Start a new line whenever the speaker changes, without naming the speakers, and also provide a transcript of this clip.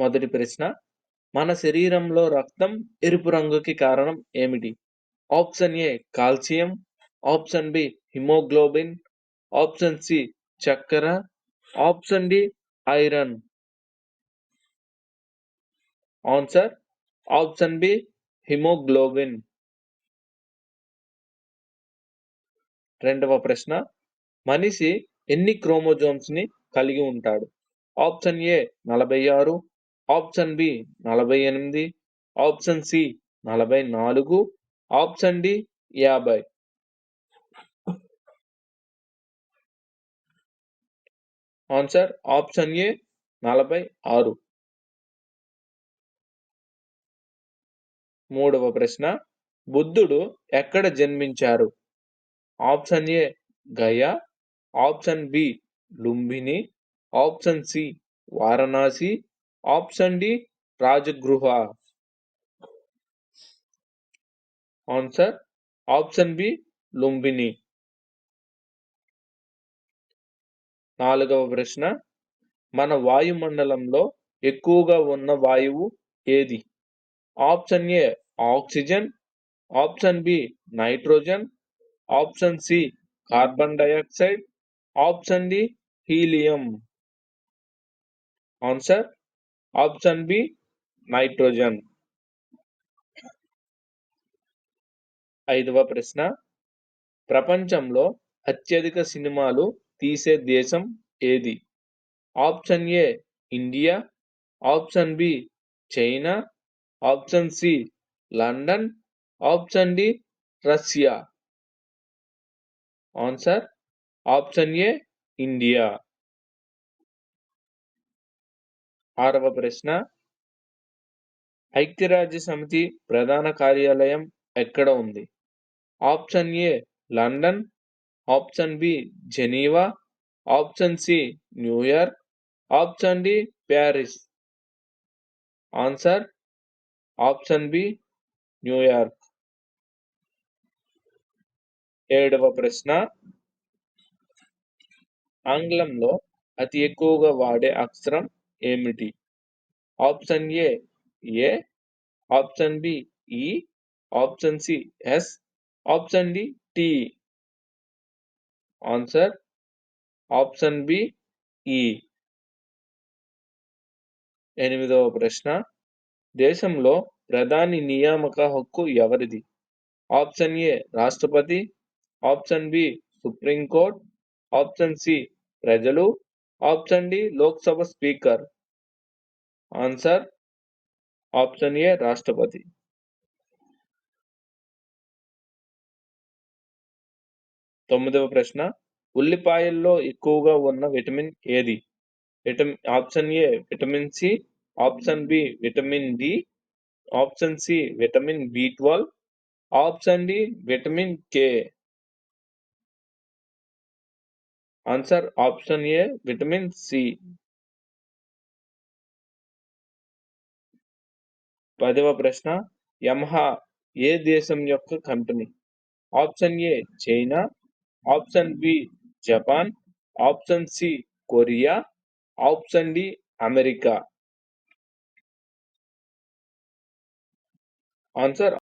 మొదటి ప్రశ్న మన శరీరంలో రక్తం ఎరుపు రంగుకి కారణం ఏమిటి? Option A calcium. Option B haemoglobin. Option C చక్కెర. Option D iron. Answer option B haemoglobin. రెండవ ప్రశ్న మనిషి ఎన్ని క్రోమోజోమ్స్ని కలిగి ఉంటాడు? ఆప్షన్ ఏ నలభై ఆరు. ఆప్షన్ బి నలభై ఎనిమిది ఆప్షన్ సి నలభై నాలుగు ఆప్షన్ డి యాభై. ఆన్సర్ ఆప్షన్ ఏ నలభై ఆరు. మూడవ ప్రశ్న బుద్ధుడు ఎక్కడ జన్మించారు? Option A Gaya option B Lumbini option C Varanasi option D Rajagriha. Answer option B Lumbini. నాలుగవ ప్రశ్న మన వాయుమండలంలో ఎక్కువగా ఉన్న వాయువు ఏది? Option A oxygen option B nitrogen option C carbon dioxide option D helium. Answer option B nitrogen. ఐదవ ప్రశ్న. ప్రపంచంలో అత్యధిక సినిమాలు తీసే దేశం ఏది? Option A India option B China option C London option D Russia. Answer option A India. ఆరవ ప్రశ్న. ఐక్యరాజ్య సమితి ప్రధాన కార్యాలయం ఎక్కడ ఉంది? Option A London option B Geneva option C New York option D Paris. Answer option B New York. ఏడవ ప్రశ్న. ఆంగ్లంలో అతి ఎక్కువగా వాడే అక్షరం ఏమిటి? Option A A. Option B E. Option C S. Option D T. Answer? Option B E. ఎనిమిదవ ప్రశ్న. దేశంలో ప్రధాని నియామక హక్కు ఎవరిది? ఆప్షన్ ఏ రాష్ట్రపతి. Option B supreme court option C ప్రజలు. Option D Lok Sabha speaker. Answer option A రాష్ట్రపతి. తొమ్మిదవ ప్రశ్న ఉల్లిపాయల్లో ఎక్కువగా ఉన్న విటమిన్ ఏది? Vitamin option A vitamin C option B vitamin D option C vitamin B twelve option D vitamin K. Answer option A vitamin C. పదవ ప్రశ్న Yamaha ఏ దేశం యొక్క company? Option A China. Option B Japan. Option C Korea. Option D America. Answer